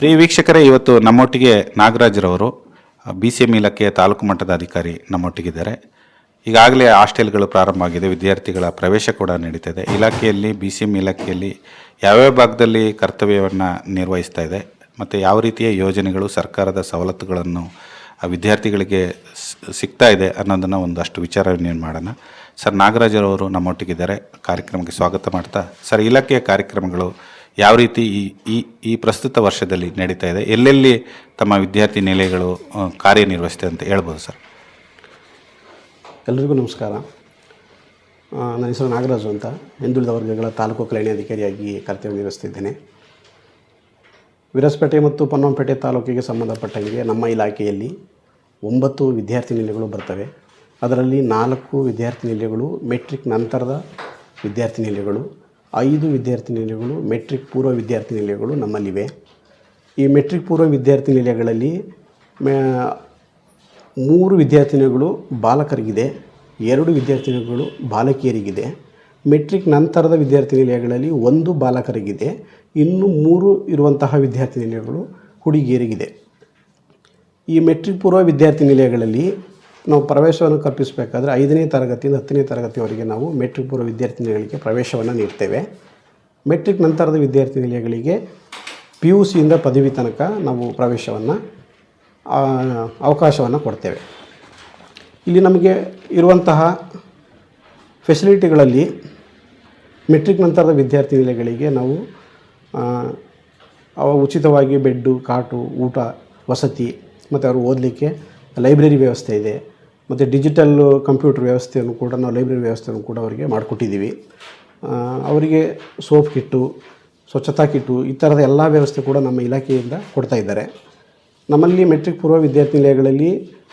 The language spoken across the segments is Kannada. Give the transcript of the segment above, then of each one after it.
ಪ್ರಿಯ ವೀಕ್ಷಕರೇ, ಇವತ್ತು ನಮ್ಮೊಟ್ಟಿಗೆ ನಾಗರಾಜ್ರವರು ಬಿ ಸಿ ಎಂ ಇಲಾಖೆಯ ತಾಲೂಕು ಮಟ್ಟದ ಅಧಿಕಾರಿ ನಮ್ಮೊಟ್ಟಿಗಿದ್ದಾರೆ. ಈಗಾಗಲೇ ಹಾಸ್ಟೆಲ್ಗಳು ಪ್ರಾರಂಭ ಆಗಿದೆ, ವಿದ್ಯಾರ್ಥಿಗಳ ಪ್ರವೇಶ ಕೂಡ ನಡೀತಿದೆ. ಇಲಾಖೆಯಲ್ಲಿ ಬಿ ಸಿ ಎಂ ಇಲಾಖೆಯಲ್ಲಿ ಯಾವ್ಯಾವ ಭಾಗದಲ್ಲಿ ಕರ್ತವ್ಯವನ್ನು ನಿರ್ವಹಿಸ್ತಾ ಇದೆ, ಮತ್ತು ಯಾವ ರೀತಿಯ ಯೋಜನೆಗಳು, ಸರ್ಕಾರದ ಸವಲತ್ತುಗಳನ್ನು ವಿದ್ಯಾರ್ಥಿಗಳಿಗೆ ಸಿಗ್ತಾ ಇದೆ ಅನ್ನೋದನ್ನು ಒಂದಷ್ಟು ವಿಚಾರ ವಿನಿಮಯ ಮಾಡೋಣ. ಸರ್, ನಾಗರಾಜರವರು ನಮ್ಮೊಟ್ಟಿಗಿದ್ದಾರೆ. ಕಾರ್ಯಕ್ರಮಕ್ಕೆ ಸ್ವಾಗತ ಮಾಡ್ತಾ, ಸರ್, ಇಲಾಖೆಯ ಕಾರ್ಯಕ್ರಮಗಳು ಯಾವ ರೀತಿ ಈ ಈ ಪ್ರಸ್ತುತ ವರ್ಷದಲ್ಲಿ ನಡೀತಾ ಇದೆ, ಎಲ್ಲೆಲ್ಲಿ ತಮ್ಮ ವಿದ್ಯಾರ್ಥಿ ನಿಲಯಗಳು ಕಾರ್ಯನಿರ್ವಹಿಸುತ್ತೆ ಅಂತ ಹೇಳ್ಬೋದು ಸರ್. ಎಲ್ರಿಗೂ ನಮಸ್ಕಾರ. ನನ್ನ ಹೆಸರು ನಾಗರಾಜು ಅಂತ. ಹಿಂದುಳಿದ ವರ್ಗಗಳ ತಾಲೂಕು ಕಲ್ಯಾಣ ಅಧಿಕಾರಿಯಾಗಿ ಕರ್ತವ್ಯ ನಿರ್ವಹಿಸ್ತಿದ್ದೇನೆ ವಿರಸ್ಪೇಟೆ ಮತ್ತು ಪೊನ್ನಂಪೇಟೆ ತಾಲೂಕಿಗೆ ಸಂಬಂಧಪಟ್ಟಂಗೆ ನಮ್ಮ ಇಲಾಖೆಯಲ್ಲಿ ಒಂಬತ್ತು ವಿದ್ಯಾರ್ಥಿ ನಿಲಯಗಳು ಬರ್ತವೆ. ಅದರಲ್ಲಿ ನಾಲ್ಕು ವಿದ್ಯಾರ್ಥಿ ನಿಲಯಗಳು ಮೆಟ್ರಿಕ್ ನಂತರದ ವಿದ್ಯಾರ್ಥಿ ನಿಲಯಗಳು ಐದು ವಿದ್ಯಾರ್ಥಿ ನಿಲಯಗಳು ಮೆಟ್ರಿಕ್ ಪೂರ್ವ ವಿದ್ಯಾರ್ಥಿ ನಿಲಯಗಳು ನಮ್ಮಲ್ಲಿವೆ. ಈ ಮೆಟ್ರಿಕ್ ಪೂರ್ವ ವಿದ್ಯಾರ್ಥಿ ನಿಲಯಗಳಲ್ಲಿ ಮೂರು ವಿದ್ಯಾರ್ಥಿನಿಗಳು ಬಾಲಕರಿಗಿದೆ, ಎರಡು ವಿದ್ಯಾರ್ಥಿನಿಗಳು ಬಾಲಕಿಯರಿಗಿದೆ. ಮೆಟ್ರಿಕ್ ನಂತರದ ವಿದ್ಯಾರ್ಥಿ ನಿಲಯಗಳಲ್ಲಿ ಒಂದು ಬಾಲಕರಿಗಿದೆ, ಇನ್ನು ಮೂರು ಇರುವಂತಹ ವಿದ್ಯಾರ್ಥಿ ನಿಲಯಗಳು ಹುಡುಗಿಯರಿಗಿದೆ. ಈ ಮೆಟ್ರಿಕ್ ಪೂರ್ವ ವಿದ್ಯಾರ್ಥಿ ನಿಲಯಗಳಲ್ಲಿ ನಾವು ಪ್ರವೇಶವನ್ನು ಕಲ್ಪಿಸಬೇಕಾದ್ರೆ ಐದನೇ ತರಗತಿಯಿಂದ ಹತ್ತನೇ ತರಗತಿಯವರೆಗೆ ನಾವು ಮೆಟ್ರಿಕ್ ಪೂರ್ವ ವಿದ್ಯಾರ್ಥಿ ನಿಲಯಗಳಿಗೆ ಪ್ರವೇಶವನ್ನು ನೀಡ್ತೇವೆ. ಮೆಟ್ರಿಕ್ ನಂತರದ ವಿದ್ಯಾರ್ಥಿ ನಿಲಯಗಳಿಗೆ ಪಿ ಯು ಸಿಯಿಂದ ಪದವಿ ತನಕ ನಾವು ಪ್ರವೇಶವನ್ನು ಅವಕಾಶವನ್ನು ಕೊಡ್ತೇವೆ. ಇಲ್ಲಿ ನಮಗೆ ಇರುವಂತಹ ಫೆಸಿಲಿಟಿಗಳಲ್ಲಿ ಮೆಟ್ರಿಕ್ ನಂತರದ ವಿದ್ಯಾರ್ಥಿ ನಿಲಯಗಳಿಗೆ ನಾವು ಉಚಿತವಾಗಿ ಬೆಡ್ಡು, ಕಾಟು, ಊಟ, ವಸತಿ, ಮತ್ತು ಅವರು ಓದಲಿಕ್ಕೆ ಲೈಬ್ರರಿ ವ್ಯವಸ್ಥೆ ಇದೆ. ಮತ್ತು ಡಿಜಿಟಲ್ ಕಂಪ್ಯೂಟರ್ ವ್ಯವಸ್ಥೆಯನ್ನು ಕೂಡ ನಾವು ಲೈಬ್ರರಿ ವ್ಯವಸ್ಥೆಯನ್ನು ಕೂಡ ಅವರಿಗೆ ಮಾಡಿಕೊಟ್ಟಿದ್ದೀವಿ. ಅವರಿಗೆ ಸೋಪ್ ಕಿಟ್ಟು, ಸ್ವಚ್ಛತಾ ಕಿಟ್ಟು ಈ ಥರದ ಎಲ್ಲ ವ್ಯವಸ್ಥೆ ಕೂಡ ನಮ್ಮ ಇಲಾಖೆಯಿಂದ ಕೊಡ್ತಾ ಇದ್ದಾರೆ. ನಮ್ಮಲ್ಲಿ ಮೆಟ್ರಿಕ್ ಪೂರ್ವ ವಿದ್ಯಾರ್ಥಿ ನಿಲಯಗಳಲ್ಲಿ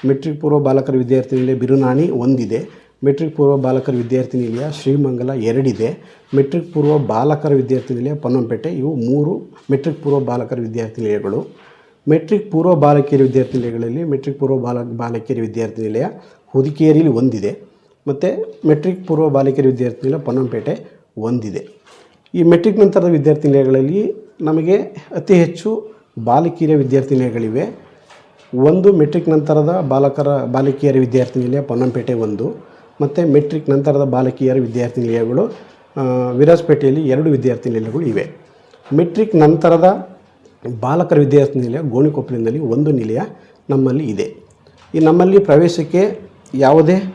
ಮೆಟ್ರಿಕ್ ಪೂರ್ವ ಬಾಲಕರ ವಿದ್ಯಾರ್ಥಿ ನಿಲಯ ಬಿರುನಾಣಿ ಒಂದಿದೆ. ಮೆಟ್ರಿಕ್ ಪೂರ್ವ ಬಾಲಕರ ವಿದ್ಯಾರ್ಥಿ ನಿಲಯ ಶ್ರೀಮಂಗಲ ಎರಡಿದೆ. ಮೆಟ್ರಿಕ್ ಪೂರ್ವ ಬಾಲಕರ ವಿದ್ಯಾರ್ಥಿ ನಿಲಯ ಪೊನ್ನಂಪೇಟೆ ಇವು ಮೂರು ಮೆಟ್ರಿಕ್ ಪೂರ್ವ ಬಾಲಕರ ವಿದ್ಯಾರ್ಥಿ ನಿಲಯಗಳು. ಮೆಟ್ರಿಕ್ ಪೂರ್ವ ಬಾಲಕಿಯರ ವಿದ್ಯಾರ್ಥಿ ನಿಲಯಗಳಲ್ಲಿ ಮೆಟ್ರಿಕ್ ಪೂರ್ವ ಬಾಲ ಬಾಲಕಿಯರ ವಿದ್ಯಾರ್ಥಿ ನಿಲಯ ಹುದಿಕೇರಿಯಲ್ಲಿ ಒಂದಿದೆ. ಮತ್ತು ಮೆಟ್ರಿಕ್ ಪೂರ್ವ ಬಾಲಕಿಯರ ವಿದ್ಯಾರ್ಥಿ ನಿಲಯ ಪೊನ್ನಂಪೇಟೆ ಒಂದಿದೆ. ಈ ಮೆಟ್ರಿಕ್ ನಂತರದ ವಿದ್ಯಾರ್ಥಿ ನಿಲಯಗಳಲ್ಲಿ ನಮಗೆ ಅತಿ ಹೆಚ್ಚು ಬಾಲಕಿಯರ ವಿದ್ಯಾರ್ಥಿ ನಿಲಯಗಳಿವೆ. ಒಂದು ಮೆಟ್ರಿಕ್ ನಂತರದ ಬಾಲಕರ ಬಾಲಕಿಯರ ವಿದ್ಯಾರ್ಥಿ ನಿಲಯ ಪೊನ್ನಂಪೇಟೆ ಒಂದು. ಮತ್ತು ಮೆಟ್ರಿಕ್ ನಂತರದ ಬಾಲಕಿಯರ ವಿದ್ಯಾರ್ಥಿ ನಿಲಯಗಳು ವಿರಾಜಪೇಟೆಯಲ್ಲಿ ಎರಡು ವಿದ್ಯಾರ್ಥಿ ನಿಲಯಗಳು ಇವೆ. ಮೆಟ್ರಿಕ್ ನಂತರದ ಬಾಲಕರ ವಿದ್ಯಾರ್ಥಿ ನಿಲಯ ಗೋಣಿಕೊಪ್ಪಲಿನಲ್ಲಿ ಒಂದು ನಿಲಯ ನಮ್ಮಲ್ಲಿ ಇದೆ. ಈ ನಮ್ಮಲ್ಲಿ ಪ್ರವೇಶಕ್ಕೆ ಯಾವುದೇ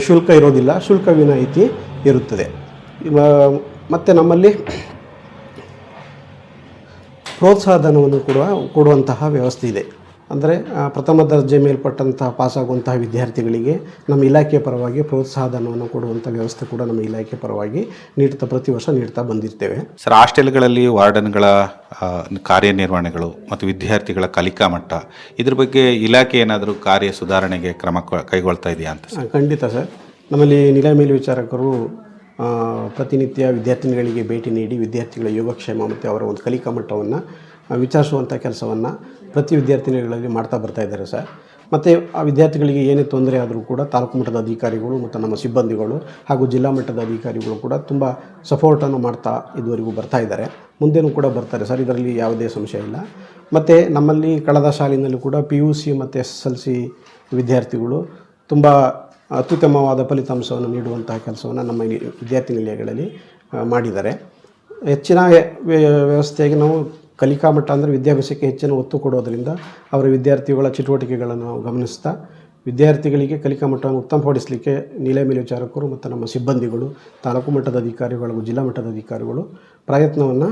ಶುಲ್ಕ ಇರೋದಿಲ್ಲ. ಶುಲ್ಕ ವಿನಾಯಿತಿ ಇರುತ್ತದೆ. ಮತ್ತು ನಮ್ಮಲ್ಲಿ ಪ್ರೋತ್ಸಾಹಧನವನ್ನು ಕೂಡ ಕೊಡುವಂತಹ ವ್ಯವಸ್ಥೆ ಇದೆ. ಅಂದರೆ ಪ್ರಥಮ ದರ್ಜೆ ಮೇಲ್ಪಟ್ಟಂತಹ ಪಾಸಾಗುವಂತಹ ವಿದ್ಯಾರ್ಥಿಗಳಿಗೆ ನಮ್ಮ ಇಲಾಖೆಯ ಪರವಾಗಿ ಪ್ರೋತ್ಸಾಹಧನವನ್ನು ಕೊಡುವಂಥ ವ್ಯವಸ್ಥೆ ಕೂಡ ನಮ್ಮ ಇಲಾಖೆ ಪರವಾಗಿ ನೀಡ್ತಾ ಪ್ರತಿ ವರ್ಷ ನೀಡ್ತಾ ಬಂದಿರ್ತೇವೆ. ಸರ್ ಹಾಸ್ಟೆಲ್ಗಳಲ್ಲಿ ವಾರ್ಡನ್ಗಳ ಕಾರ್ಯನಿರ್ವಹಣೆಗಳು ಮತ್ತು ವಿದ್ಯಾರ್ಥಿಗಳ ಕಲಿಕಾ ಮಟ್ಟ ಇದ್ರ ಬಗ್ಗೆ ಇಲಾಖೆ ಏನಾದರೂ ಕಾರ್ಯ ಸುಧಾರಣೆಗೆ ಕ್ರಮ ಕೈಗೊಳ್ತಾ ಇದೆಯಾ ಅಂತ ಖಂಡಿತ ಸರ್. ನಮ್ಮಲ್ಲಿ ನಿಲಯ ಮೇಲ್ವಿಚಾರಕರು ಪ್ರತಿನಿತ್ಯ ವಿದ್ಯಾರ್ಥಿನಿಗಳಿಗೆ ಭೇಟಿ ನೀಡಿ ವಿದ್ಯಾರ್ಥಿಗಳ ಯೋಗಕ್ಷೇಮ ಮತ್ತು ಅವರ ಒಂದು ಕಲಿಕಾ ಮಟ್ಟವನ್ನು ವಿಚಾರಿಸುವಂಥ ಕೆಲಸವನ್ನು ಪ್ರತಿ ವಿದ್ಯಾರ್ಥಿನಿಗಳಲ್ಲಿ ಮಾಡ್ತಾ ಬರ್ತಾ ಇದ್ದಾರೆ ಸರ್. ಮತ್ತು ಆ ವಿದ್ಯಾರ್ಥಿಗಳಿಗೆ ಏನೇ ತೊಂದರೆ ಆದರೂ ಕೂಡ ತಾಲೂಕು ಮಟ್ಟದ ಅಧಿಕಾರಿಗಳು ಮತ್ತು ನಮ್ಮ ಸಿಬ್ಬಂದಿಗಳು ಹಾಗೂ ಜಿಲ್ಲಾ ಮಟ್ಟದ ಅಧಿಕಾರಿಗಳು ಕೂಡ ತುಂಬ ಸಪೋರ್ಟನ್ನು ಮಾಡ್ತಾ ಇದುವರೆಗೂ ಬರ್ತಾ ಇದ್ದಾರೆ. ಮುಂದೆನೂ ಕೂಡ ಬರ್ತಾರೆ ಸರ್, ಇದರಲ್ಲಿ ಯಾವುದೇ ಸಂಶಯ ಇಲ್ಲ. ಮತ್ತು ನಮ್ಮಲ್ಲಿ ಕಳೆದ ಸಾಲಿನಲ್ಲಿ ಕೂಡ ಪಿ ಯು ಸಿ ಮತ್ತು ಎಸ್ ಎಸ್ ಎಲ್ ಸಿ ವಿದ್ಯಾರ್ಥಿಗಳು ತುಂಬ ಅತ್ಯುತ್ತಮವಾದ ಫಲಿತಾಂಶವನ್ನು ನೀಡುವಂತಹ ಕೆಲಸವನ್ನು ನಮ್ಮ ವಿದ್ಯಾರ್ಥಿ ನಿಲಯಗಳಲ್ಲಿ ಮಾಡಿದ್ದಾರೆ. ಹೆಚ್ಚಿನ ವ್ಯ- ವ್ಯ- ವ್ಯವಸ್ಥೆಗೆ ನಾವು ಕಲಿಕಾ ಮಟ್ಟ ಅಂದರೆ ವಿದ್ಯಾಭ್ಯಾಸಕ್ಕೆ ಹೆಚ್ಚಿನ ಒತ್ತು ಕೊಡೋದರಿಂದ ಅವರ ವಿದ್ಯಾರ್ಥಿಗಳ ಚಟುವಟಿಕೆಗಳನ್ನು ನಾವು ಗಮನಿಸ್ತಾ ವಿದ್ಯಾರ್ಥಿಗಳಿಗೆ ಕಲಿಕಾ ಮಟ್ಟವನ್ನು ಉತ್ತಮಪಡಿಸಲಿಕ್ಕೆ ನಿಲಯ ಮೇಲ್ವಿಚಾರಕರು ಮತ್ತು ನಮ್ಮ ಸಿಬ್ಬಂದಿಗಳು ತಾಲೂಕು ಮಟ್ಟದ ಅಧಿಕಾರಿಗಳು ಹಾಗೂ ಜಿಲ್ಲಾ ಮಟ್ಟದ ಅಧಿಕಾರಿಗಳು ಪ್ರಯತ್ನವನ್ನು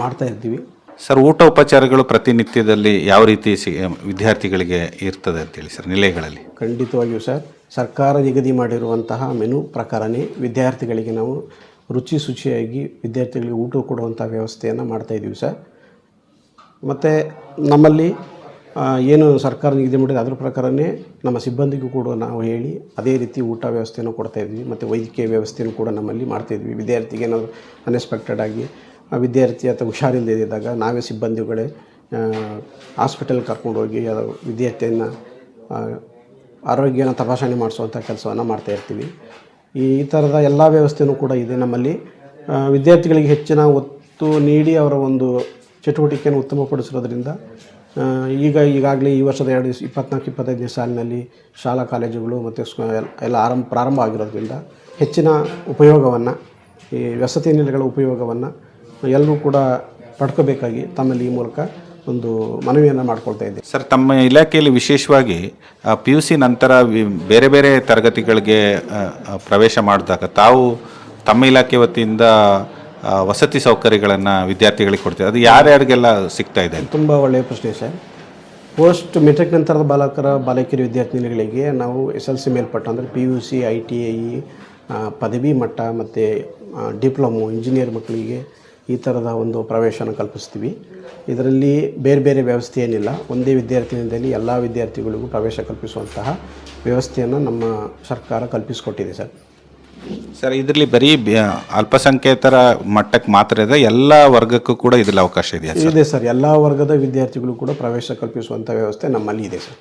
ಮಾಡ್ತಾ ಇದ್ದೀವಿ ಸರ್ ಊಟ ಉಪಚಾರಗಳು ಪ್ರತಿನಿತ್ಯದಲ್ಲಿ ಯಾವ ರೀತಿ ಸಿ ವಿದ್ಯಾರ್ಥಿಗಳಿಗೆ ಇರ್ತದೆ ಅಂತೇಳಿ ಸರ್ ನಿಲಯಗಳಲ್ಲಿ? ಖಂಡಿತವಾಗಿಯೂ ಸರ್. ಸರ್ಕಾರ ನಿಗದಿ ಮಾಡಿರುವಂತಹ ಮೆನು ಪ್ರಕಾರನೇ ವಿದ್ಯಾರ್ಥಿಗಳಿಗೆ ನಾವು ರುಚಿ ಶುಚಿಯಾಗಿ ವಿದ್ಯಾರ್ಥಿಗಳಿಗೆ ಊಟ ಕೊಡುವಂಥ ವ್ಯವಸ್ಥೆಯನ್ನು ಮಾಡ್ತಾಯಿದ್ದೀವಿ ಸರ್. ಮತ್ತು ನಮ್ಮಲ್ಲಿ ಏನು ಸರ್ಕಾರ ನಿಗದಿ ಮಾಡಿದೆ ಅದ್ರ ಪ್ರಕಾರನೇ ನಮ್ಮ ಸಿಬ್ಬಂದಿಗೂ ಕೂಡ ನಾವು ಹೇಳಿ ಅದೇ ರೀತಿ ಊಟ ವ್ಯವಸ್ಥೆಯನ್ನು ಕೊಡ್ತಾ ಇದ್ವಿ, ಮತ್ತು ವೈದ್ಯಕೀಯ ವ್ಯವಸ್ಥೆಯನ್ನು ಕೂಡ ನಮ್ಮಲ್ಲಿ ಮಾಡ್ತಾ ಇದ್ವಿ. ವಿದ್ಯಾರ್ಥಿಗೆ ಏನಾದರೂ ಅನ್ಎಕ್ಸ್ಪೆಕ್ಟೆಡ್ ಆಗಿ ವಿದ್ಯಾರ್ಥಿ ಅಥವಾ ಹುಷಾರಿಲ್ಲದಿದ್ದಾಗ ನಾವೇ ಸಿಬ್ಬಂದಿಗಳೇ ಹಾಸ್ಪಿಟಲ್ ಕರ್ಕೊಂಡೋಗಿ ಅದು ವಿದ್ಯಾರ್ಥಿಯನ್ನು ಆರೋಗ್ಯನ ತಪಾಸಣೆ ಮಾಡಿಸುವಂಥ ಕೆಲಸವನ್ನು ಮಾಡ್ತಾ ಇರ್ತೀವಿ. ಈ ಥರದ ಎಲ್ಲ ವ್ಯವಸ್ಥೆಯೂ ಕೂಡ ಇದೆ ನಮ್ಮಲ್ಲಿ. ವಿದ್ಯಾರ್ಥಿಗಳಿಗೆ ಹೆಚ್ಚಿನ ಒತ್ತು ನೀಡಿ ಅವರ ಒಂದು ಚಟುವಟಿಕೆಯನ್ನು ಉತ್ತಮಪಡಿಸಿರೋದ್ರಿಂದ ಈಗ ಈಗಾಗಲೇ ಈ ವರ್ಷದ ಎರಡು ಇಪ್ಪತ್ನಾಲ್ಕು, ಇಪ್ಪತ್ತೈದನೇ ಸಾಲಿನಲ್ಲಿ ಶಾಲಾ ಕಾಲೇಜುಗಳು ಮತ್ತು ಸ್ಕೂ, ಎಲ್ಲ ಆರಂಭ, ಪ್ರಾರಂಭ ಆಗಿರೋದ್ರಿಂದ ಹೆಚ್ಚಿನ ಉಪಯೋಗವನ್ನು, ಈ ವಸತಿ ನಿಲಯಗಳ ಉಪಯೋಗವನ್ನು ಎಲ್ಲರೂ ಕೂಡ ಪಡ್ಕೋಬೇಕಾಗಿ ತಮ್ಮಲ್ಲಿ ಈ ಮೂಲಕ ಒಂದು ಮನವಿಯನ್ನು ಮಾಡ್ಕೊಳ್ತಾ ಇದ್ದೀನಿ ಸರ್, ತಮ್ಮ ಇಲಾಖೆಯಲ್ಲಿ ವಿಶೇಷವಾಗಿ ಪಿ ಯು ಸಿ ನಂತರ ಬೇರೆ ಬೇರೆ ತರಗತಿಗಳಿಗೆ ಪ್ರವೇಶ ಮಾಡಿದಾಗ ತಾವು ತಮ್ಮ ಇಲಾಖೆ ವತಿಯಿಂದ ವಸತಿ ಸೌಕರ್ಯಗಳನ್ನು ವಿದ್ಯಾರ್ಥಿಗಳಿಗೆ ಕೊಡ್ತೀವಿ ಅದು ಯಾರ್ಯಾರಿಗೆಲ್ಲ ಸಿಗ್ತಾ ಇದೆ? ತುಂಬ ಒಳ್ಳೆಯ ಪ್ರಶ್ನೆ ಸರ್. ಪೋಸ್ಟ್ ಮೆಟ್ರಿಕ್ ನಂತರದ ಬಾಲಕರ, ಬಾಲಕಿಯರು ವಿದ್ಯಾರ್ಥಿನಿಗಳಿಗೆ ನಾವು ಎಸ್ ಎಲ್ ಸಿ ಮೇಲ್ಪಟ್ಟ ಅಂದರೆ P U C I T I ಪದವಿ ಮಟ್ಟ ಮತ್ತು ಡಿಪ್ಲೊಮೊ ಇಂಜಿನಿಯರ್ ಮಕ್ಕಳಿಗೆ ಈ ಥರದ ಒಂದು ಪ್ರವೇಶನ ಕಲ್ಪಿಸ್ತೀವಿ. ಇದರಲ್ಲಿ ಬೇರೆ ಬೇರೆ ವ್ಯವಸ್ಥೆ ಏನಿಲ್ಲ. ಒಂದೇ ವಿದ್ಯಾರ್ಥಿನಿಂದಲೇ ಎಲ್ಲ ವಿದ್ಯಾರ್ಥಿಗಳಿಗೂ ಪ್ರವೇಶ ಕಲ್ಪಿಸುವಂತಹ ವ್ಯವಸ್ಥೆಯನ್ನು ನಮ್ಮ ಸರ್ಕಾರ ಕಲ್ಪಿಸಿಕೊಟ್ಟಿದೆ ಸರ್. ಸರ್ ಇದರಲ್ಲಿ ಬರೀ ಅಲ್ಪಸಂಖ್ಯಾತರ ಮಟ್ಟಕ್ಕೆ ಮಾತ್ರ ಇದೆ ಎಲ್ಲ ವರ್ಗಕ್ಕೂ ಕೂಡ ಇದರಲ್ಲಿ ಅವಕಾಶ ಇದೆಯಾ ಸರ್? ಇದೆ ಸರ್. ಎಲ್ಲ ವರ್ಗದ ವಿದ್ಯಾರ್ಥಿಗಳು ಕೂಡ ಪ್ರವೇಶ ಕಲ್ಪಿಸುವಂಥ ವ್ಯವಸ್ಥೆ ನಮ್ಮಲ್ಲಿ ಇದೆ ಸರ್.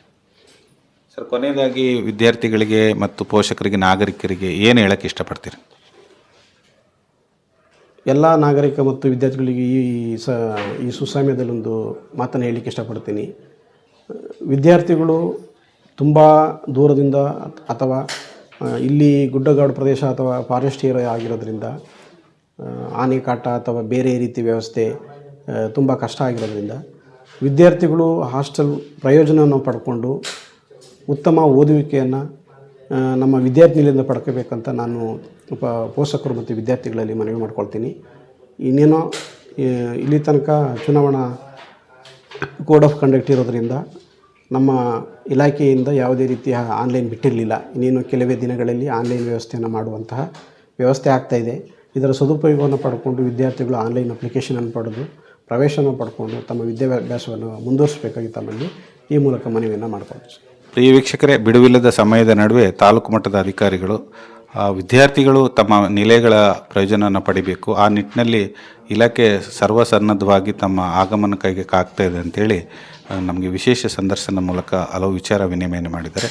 ಸರ್ ಕೊನೆಯದಾಗಿ ವಿದ್ಯಾರ್ಥಿಗಳಿಗೆ ಮತ್ತು ಪೋಷಕರಿಗೆ ನಾಗರಿಕರಿಗೆ ಏನು ಹೇಳಕ್ಕೆ ಇಷ್ಟಪಡ್ತೀರಿ? ಎಲ್ಲ ನಾಗರಿಕ ಮತ್ತು ವಿದ್ಯಾರ್ಥಿಗಳಿಗೆ ಈ ಸ ಈ ಒಂದು ಮಾತನ್ನು ಹೇಳಲಿಕ್ಕೆ ಇಷ್ಟಪಡ್ತೀನಿ. ವಿದ್ಯಾರ್ಥಿಗಳು ತುಂಬ ದೂರದಿಂದ ಅತ್- ಅಥವಾ ಇಲ್ಲಿ ಗುಡ್ಡಗಾಡು ಪ್ರದೇಶ ಅಥವಾ ಫಾರೆಸ್ಟ್ ಏರಿಯಾ ಆಗಿರೋದ್ರಿಂದ ಆನೆ ಕಾಟ ಅಥವಾ ಬೇರೆ ರೀತಿ ವ್ಯವಸ್ಥೆ ತುಂಬ ಕಷ್ಟ ಆಗಿರೋದ್ರಿಂದ ವಿದ್ಯಾರ್ಥಿಗಳು ಹಾಸ್ಟೆಲ್ ಪ್ರಯೋಜನವನ್ನು ಪಡ್ಕೊಂಡು ಉತ್ತಮ ಓದುವಿಕೆಯನ್ನು ನಮ್ಮ ವಿದ್ಯಾರ್ಥಿನಿಲಿಂದ ಪಡ್ಕೋಬೇಕಂತ ನಾನು ಉಪ, ಪೋಷಕರು ಮತ್ತು ವಿದ್ಯಾರ್ಥಿಗಳಲ್ಲಿ ಮನವಿ ಮಾಡ್ಕೊಳ್ತೀನಿ. ಇನ್ನೇನೋ ಇಲ್ಲಿ ತನಕ ಚುನಾವಣಾ ಕೋಡ್ ಆಫ್ ಕಂಡಕ್ಟ್ ಇರೋದರಿಂದ ನಮ್ಮ ಇಲಾಖೆಯಿಂದ ಯಾವುದೇ ರೀತಿಯ ಆನ್ಲೈನ್ ಬಿಟ್ಟಿರಲಿಲ್ಲ. ಇನ್ನೇನು ಕೆಲವೇ ದಿನಗಳಲ್ಲಿ ಆನ್ಲೈನ್ ವ್ಯವಸ್ಥೆಯನ್ನು ಮಾಡುವಂತಹ ವ್ಯವಸ್ಥೆ ಆಗ್ತಾಯಿದೆ ಇದೆ. ಇದರ ಸದುಪಯೋಗವನ್ನು ಪಡ್ಕೊಂಡು ವಿದ್ಯಾರ್ಥಿಗಳು ಆನ್ಲೈನ್ ಅಪ್ಲಿಕೇಶನನ್ನು ಪಡೆದು ಪ್ರವೇಶವನ್ನು ಪಡ್ಕೊಂಡು ತಮ್ಮ ವಿದ್ಯಾಭ್ಯಾಸವನ್ನು ಮುಂದುವರಿಸಬೇಕಾಗಿ ತಮ್ಮಲ್ಲಿ ಈ ಮೂಲಕ ಮನವಿಯನ್ನು ಮಾಡ್ಕೊಳ್ತೀವಿ ಪ್ರಿಯ ವೀಕ್ಷಕರೇ, ಬಿಡುವಿಲ್ಲದ ಸಮಯದ ನಡುವೆ ತಾಲೂಕು ಮಟ್ಟದ ಅಧಿಕಾರಿಗಳು ವಿದ್ಯಾರ್ಥಿಗಳು ತಮ್ಮ ನಿಲಯಗಳ ಪ್ರಯೋಜನವನ್ನು ಪಡಿಬೇಕು. ಆ ನಿಟ್ಟಿನಲ್ಲಿ ಇಲಾಖೆ ಸರ್ವಸನ್ನದ್ಧವಾಗಿ ತಮ್ಮ ಆಗಮನ ಕೈಗೆ ಕಾಗ್ತಾ ಇದೆ ಅಂತೇಳಿ ನಮಗೆ ವಿಶೇಷ ಸಂದರ್ಶನ ಮೂಲಕ ಹಲವು ವಿಚಾರ ವಿನಿಮಯ ಮಾಡಿದ್ದಾರೆ.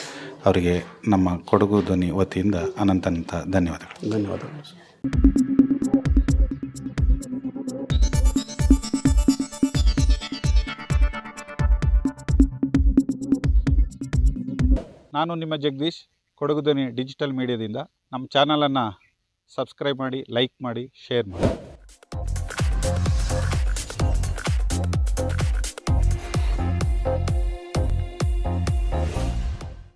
ಅವರಿಗೆ ನಮ್ಮ ಕೊಡಗು ಧ್ವನಿ ವತಿಯಿಂದ ಅನಂತನಂತ ಧನ್ಯವಾದಗಳು. ಧನ್ಯವಾದಗಳು. ನಾನು ನಿಮ್ಮ ಜಗದೀಶ್ ಕೊಡಗು ಧ್ವನಿ ಡಿಜಿಟಲ್ ಮೀಡಿಯಾದಿಂದ. ನಮ್ಮ ಚಾನಲನ್ನು ಸಬ್ಸ್ಕ್ರೈಬ್ ಮಾಡಿ ಲೈಕ್ ಮಾಡಿ ಶೇರ್ ಮಾಡಿ.